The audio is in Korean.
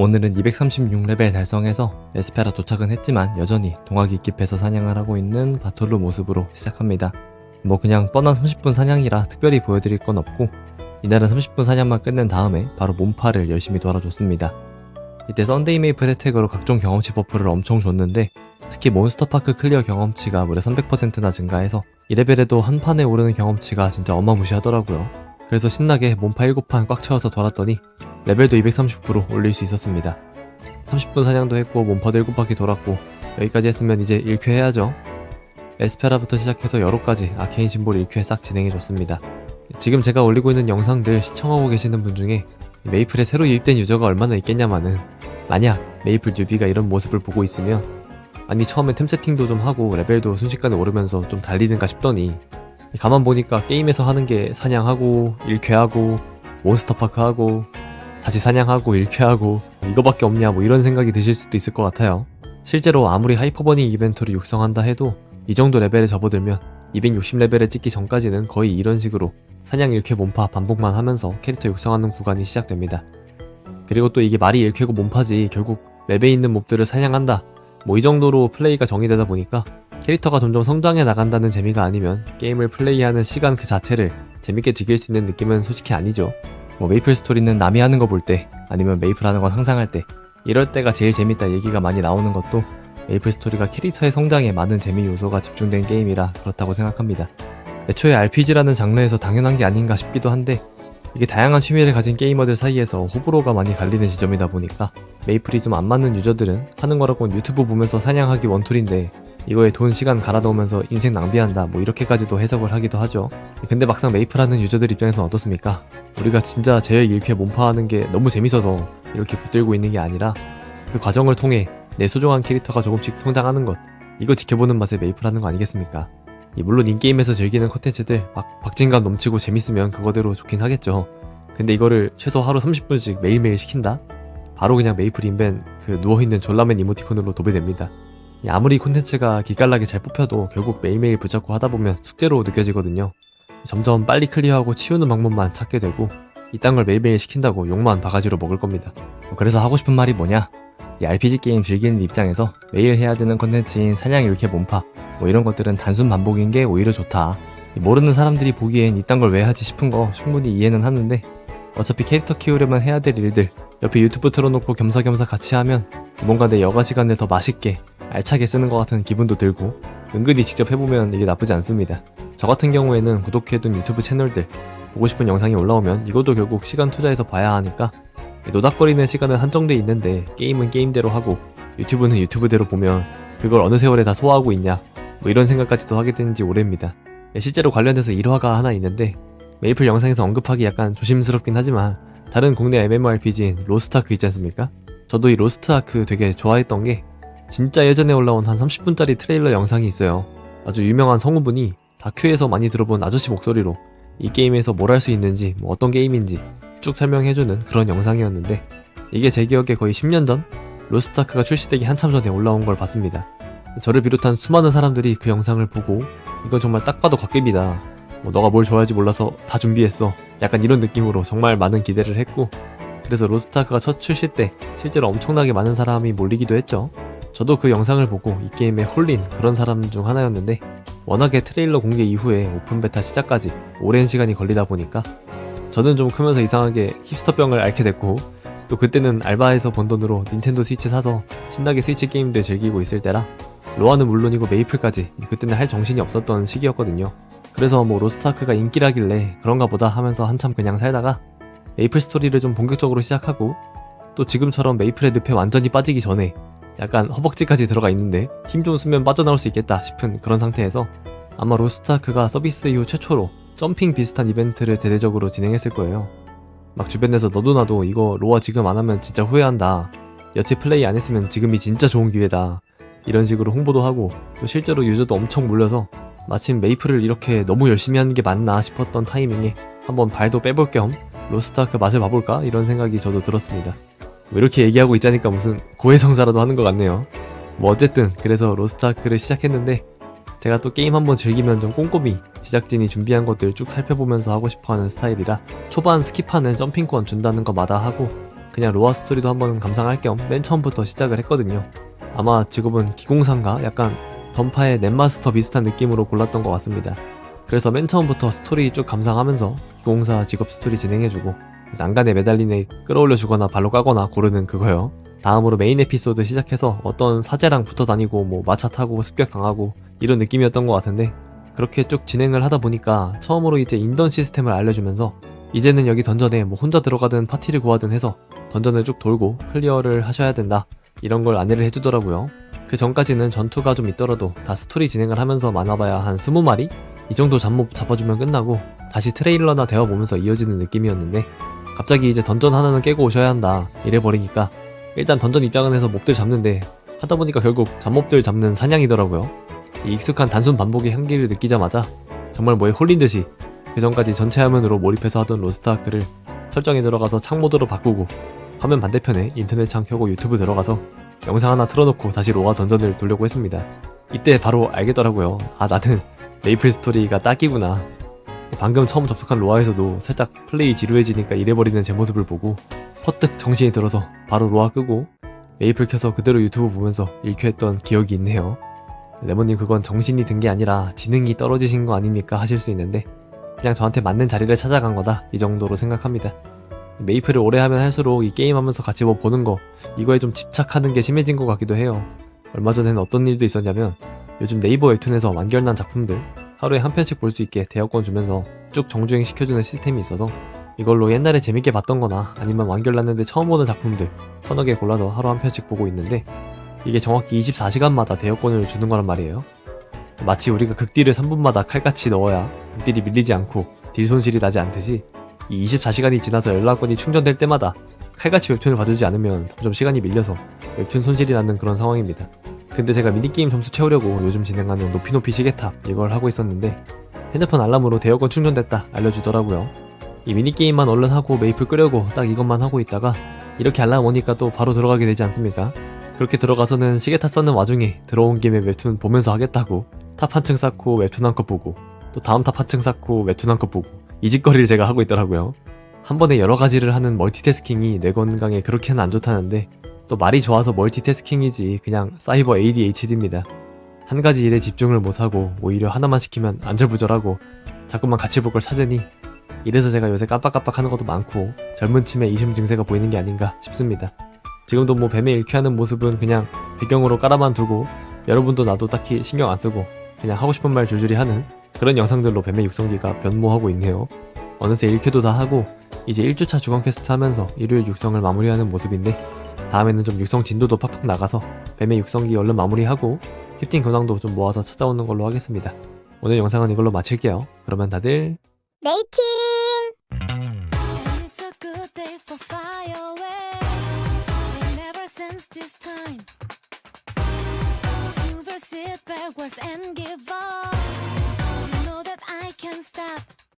오늘은 236레벨 달성해서 에스페라 도착은 했지만 여전히 동화기 깁해서 사냥을 하고 있는 바톨루 모습으로 시작합니다. 뭐 그냥 뻔한 30분 사냥이라 특별히 보여드릴 건 없고 이날은 30분 사냥만 끝낸 다음에 바로 몸파를 열심히 돌아줬습니다. 이때 썬데이 메이플 혜택으로 각종 경험치 버프를 엄청 줬는데 특히 몬스터파크 클리어 경험치가 무려 300%나 증가해서 2레벨에도 한 판에 오르는 경험치가 진짜 어마무시하더라고요. 그래서 신나게 몸파 7판 꽉 채워서 돌았더니 레벨도 239로 올릴 수 있었습니다. 30분 사냥도 했고 몸파도 7바퀴 돌았고 여기까지 했으면 이제 1쾌 해야죠. 에스페라부터 시작해서 여러 가지 아케인 심볼 1쾌 싹 진행해줬습니다. 지금 제가 올리고 있는 영상들 시청하고 계시는 분 중에 메이플에 새로 유입된 유저가 얼마나 있겠냐마는 만약 메이플 뉴비가 이런 모습을 보고 있으면 아니 처음에 템 세팅도 좀 하고 레벨도 순식간에 오르면서 좀 달리는가 싶더니 가만 보니까 게임에서 하는 게 사냥하고 1쾌하고 몬스터파크 하고 다시 사냥하고 1쾌하고 이거밖에 없냐 뭐 이런 생각이 드실 수도 있을 것 같아요. 실제로 아무리 하이퍼버닝 이벤트를 육성한다 해도 이 정도 레벨에 접어들면 260레벨에 찍기 전까지는 거의 이런 식으로 사냥 1쾌 몸파 반복만 하면서 캐릭터 육성하는 구간이 시작됩니다. 그리고 또 이게 말이 1쾌고 몸파지 결국 맵에 있는 몹들을 사냥한다 뭐 이 정도로 플레이가 정의되다 보니까 캐릭터가 점점 성장해 나간다는 재미가 아니면 게임을 플레이하는 시간 그 자체를 재밌게 즐길 수 있는 느낌은 솔직히 아니죠. 뭐 메이플 스토리는 남이 하는 거 볼 때 아니면 메이플 하는 거 상상할 때 이럴 때가 제일 재밌다 얘기가 많이 나오는 것도 메이플 스토리가 캐릭터의 성장에 많은 재미 요소가 집중된 게임이라 그렇다고 생각합니다. 애초에 RPG라는 장르에서 당연한 게 아닌가 싶기도 한데 이게 다양한 취미를 가진 게이머들 사이에서 호불호가 많이 갈리는 지점이다 보니까 메이플이 좀 안 맞는 유저들은 하는 거라고는 유튜브 보면서 사냥하기 원툴인데 이거에 돈 시간 갈아 넣으면서 인생 낭비한다 뭐 이렇게까지도 해석을 하기도 하죠. 근데 막상 메이플 하는 유저들 입장에서는 어떻습니까? 우리가 진짜 제일 이렇게 몸파하는 게 너무 재밌어서 이렇게 붙들고 있는 게 아니라 그 과정을 통해 내 소중한 캐릭터가 조금씩 성장하는 것 이거 지켜보는 맛에 메이플 하는 거 아니겠습니까? 이 물론 인게임에서 즐기는 컨텐츠들 막 박진감 넘치고 재밌으면 그거대로 좋긴 하겠죠. 근데 이거를 최소 하루 30분씩 매일매일 시킨다? 바로 그냥 메이플 인벤 그 누워있는 졸라맨 이모티콘으로 도배됩니다. 이 아무리 콘텐츠가 기깔나게 잘 뽑혀도 결국 매일매일 붙잡고 하다 보면 숙제로 느껴지거든요. 점점 빨리 클리어하고 치우는 방법만 찾게 되고 이딴 걸 매일매일 시킨다고 욕만 바가지로 먹을 겁니다. 그래서 하고 싶은 말이 뭐냐? 이 RPG 게임 즐기는 입장에서 매일 해야 되는 컨텐츠인 사냥 일캐 몸파 뭐 이런 것들은 단순 반복인 게 오히려 좋다. 모르는 사람들이 보기엔 이딴 걸 왜 하지 싶은 거 충분히 이해는 하는데 어차피 캐릭터 키우려면 해야 될 일들 옆에 유튜브 틀어놓고 겸사겸사 같이 하면 뭔가 내 여가 시간을 더 맛있게 알차게 쓰는 것 같은 기분도 들고 은근히 직접 해보면 이게 나쁘지 않습니다. 저 같은 경우에는 구독해둔 유튜브 채널들 보고 싶은 영상이 올라오면 이것도 결국 시간 투자해서 봐야 하니까 노닥거리는 시간은 한정돼 있는데 게임은 게임대로 하고 유튜브는 유튜브대로 보면 그걸 어느 세월에 다 소화하고 있냐 뭐 이런 생각까지도 하게 된 지 오래입니다. 실제로 관련해서 일화가 하나 있는데 메이플 영상에서 언급하기 약간 조심스럽긴 하지만 다른 국내 MMORPG인 로스트아크 있지 않습니까? 저도 이 로스트아크 되게 좋아했던 게 진짜 예전에 올라온 한 30분짜리 트레일러 영상이 있어요. 아주 유명한 성우분이 다큐에서 많이 들어본 아저씨 목소리로 이 게임에서 뭘 할 수 있는지 뭐 어떤 게임인지 쭉 설명해주는 그런 영상이었는데 이게 제 기억에 거의 10년 전 로스트아크가 출시되기 한참 전에 올라온 걸 봤습니다. 저를 비롯한 수많은 사람들이 그 영상을 보고 이건 정말 딱 봐도 곽깁이다. 뭐 너가 뭘 좋아할지 몰라서 다 준비했어. 약간 이런 느낌으로 정말 많은 기대를 했고 그래서 로스트아크가 첫 출시 때 실제로 엄청나게 많은 사람이 몰리기도 했죠. 저도 그 영상을 보고 이 게임에 홀린 그런 사람 중 하나였는데 워낙에 트레일러 공개 이후에 오픈 베타 시작까지 오랜 시간이 걸리다 보니까 저는 좀 크면서 이상하게 힙스터병을 앓게 됐고 또 그때는 알바에서 번 돈으로 닌텐도 스위치 사서 신나게 스위치 게임들 즐기고 있을 때라 로아는 물론이고 메이플까지 그때는 할 정신이 없었던 시기였거든요. 그래서 뭐 로스트아크가 인기라길래 그런가 보다 하면서 한참 그냥 살다가 메이플 스토리를 좀 본격적으로 시작하고 또 지금처럼 메이플의 늪에 완전히 빠지기 전에 약간 허벅지까지 들어가 있는데 힘 좀 쓰면 빠져나올 수 있겠다 싶은 그런 상태에서 아마 로스트아크가 서비스 이후 최초로 점핑 비슷한 이벤트를 대대적으로 진행했을 거예요. 막 주변에서 너도 나도 이거 로아 지금 안 하면 진짜 후회한다. 여태 플레이 안 했으면 지금이 진짜 좋은 기회다. 이런 식으로 홍보도 하고 또 실제로 유저도 엄청 몰려서 마침 메이플을 이렇게 너무 열심히 하는 게 맞나 싶었던 타이밍에 한번 발도 빼볼 겸 로스트아크 맛을 봐볼까 이런 생각이 저도 들었습니다. 뭐 이렇게 얘기하고 있자니까 무슨 고해성사라도 하는 것 같네요. 뭐 어쨌든 그래서 로스트아크를 시작했는데 제가 또 게임 한번 즐기면 좀 꼼꼼히 제작진이 준비한 것들 쭉 살펴보면서 하고 싶어하는 스타일이라 초반 스킵하는 점핑권 준다는 거 마다 하고 그냥 로아 스토리도 한번 감상할 겸 맨 처음부터 시작을 했거든요. 아마 직업은 기공사인가 약간 던파의 넷마스터 비슷한 느낌으로 골랐던 것 같습니다. 그래서 맨 처음부터 스토리 쭉 감상하면서 기공사 직업 스토리 진행해주고 난간에 매달린 애 끌어올려 주거나 발로 까거나 고르는 그거요. 다음으로 메인 에피소드 시작해서 어떤 사제랑 붙어 다니고 뭐 마차 타고 습격 당하고 이런 느낌이었던 것 같은데 그렇게 쭉 진행을 하다 보니까 처음으로 이제 인던 시스템을 알려주면서 이제는 여기 던전에 뭐 혼자 들어가든 파티를 구하든 해서 던전을 쭉 돌고 클리어를 하셔야 된다 이런 걸 안내를 해주더라고요. 그 전까지는 전투가 좀 있더라도 다 스토리 진행을 하면서 많아봐야 한 20마리? 이 정도 잡몹 잡아주면 끝나고 다시 트레일러나 되어보면서 이어지는 느낌이었는데 갑자기 이제 던전 하나는 깨고 오셔야 한다 이래버리니까 일단 던전 입장은 해서 몹들 잡는데 하다 보니까 결국 잡몹들 잡는 사냥이더라고요. 이 익숙한 단순 반복의 향기를 느끼자마자 정말 뭐에 홀린 듯이 그 전까지 전체 화면으로 몰입해서 하던 로스트아크를 설정에 들어가서 창 모드로 바꾸고 화면 반대편에 인터넷 창 켜고 유튜브 들어가서 영상 하나 틀어놓고 다시 로아 던전을 돌려고 했습니다. 이때 바로 알겠더라고요. 아 나는 메이플 스토리가 딱이구나. 방금 처음 접속한 로아에서도 살짝 플레이 지루해지니까 이래버리는 제 모습을 보고 퍼뜩 정신이 들어서 바로 로아 끄고 메이플 켜서 그대로 유튜브 보면서 일쾌했던 기억이 있네요. 레몬님 그건 정신이 든 게 아니라 지능이 떨어지신 거 아닙니까 하실 수 있는데 그냥 저한테 맞는 자리를 찾아간 거다 이 정도로 생각합니다. 메이플을 오래 하면 할수록 이 게임 하면서 같이 뭐 보는 거 이거에 좀 집착하는 게 심해진 것 같기도 해요. 얼마 전에는 어떤 일도 있었냐면 요즘 네이버 웹툰에서 완결난 작품들 하루에 한 편씩 볼 수 있게 대여권 주면서 쭉 정주행 시켜주는 시스템이 있어서 이걸로 옛날에 재밌게 봤던 거나 아니면 완결났는데 처음 보는 작품들 서너 개 골라서 하루 한 편씩 보고 있는데 이게 정확히 24시간마다 대여권을 주는 거란 말이에요. 마치 우리가 극딜을 3분마다 칼같이 넣어야 극딜이 밀리지 않고 딜 손실이 나지 않듯이 이 24시간이 지나서 연락권이 충전될 때마다 칼같이 웹툰을 봐주지 않으면 점점 시간이 밀려서 웹툰 손실이 나는 그런 상황입니다. 근데 제가 미니게임 점수 채우려고 요즘 진행하는 높이 높이 시계탑 이걸 하고 있었는데 핸드폰 알람으로 대여권 충전됐다 알려주더라고요. 이 미니게임만 얼른 하고 메이플 끄려고 딱 이것만 하고 있다가 이렇게 알람 오니까 또 바로 들어가게 되지 않습니까? 그렇게 들어가서는 시계탑 썼는 와중에 들어온 김에 웹툰 보면서 하겠다고 탑 한 층 쌓고 웹툰 한 컷 보고 또 다음 탑 한 층 쌓고 웹툰 한 컷 보고 이 짓거리를 제가 하고 있더라고요. 한 번에 여러 가지를 하는 멀티태스킹이 뇌 건강에 그렇게는 안 좋다는데 또 말이 좋아서 멀티태스킹이지 그냥 사이버 ADHD입니다. 한 가지 일에 집중을 못하고 오히려 하나만 시키면 안절부절하고 자꾸만 같이 볼 걸 찾으니 이래서 제가 요새 깜빡깜빡 하는 것도 많고 젊은 치매 이심 증세가 보이는 게 아닌가 싶습니다. 지금도 뭐 뱀에 일쾌하는 모습은 그냥 배경으로 깔아만 두고 여러분도 나도 딱히 신경 안 쓰고 그냥 하고 싶은 말 줄줄이 하는 그런 영상들로 뱀의 육성기가 변모하고 있네요. 어느새 1큐도 다 하고 이제 1주차 주간 퀘스트 하면서 일요일 육성을 마무리하는 모습인데 다음에는 좀 육성 진도도 팍팍 나가서 뱀의 육성기 얼른 마무리하고 캡틴 근황도 좀 모아서 찾아오는 걸로 하겠습니다. 오늘 영상은 이걸로 마칠게요. 그러면 다들 레이팅! Sit backwards and give up. You know that I can't stop.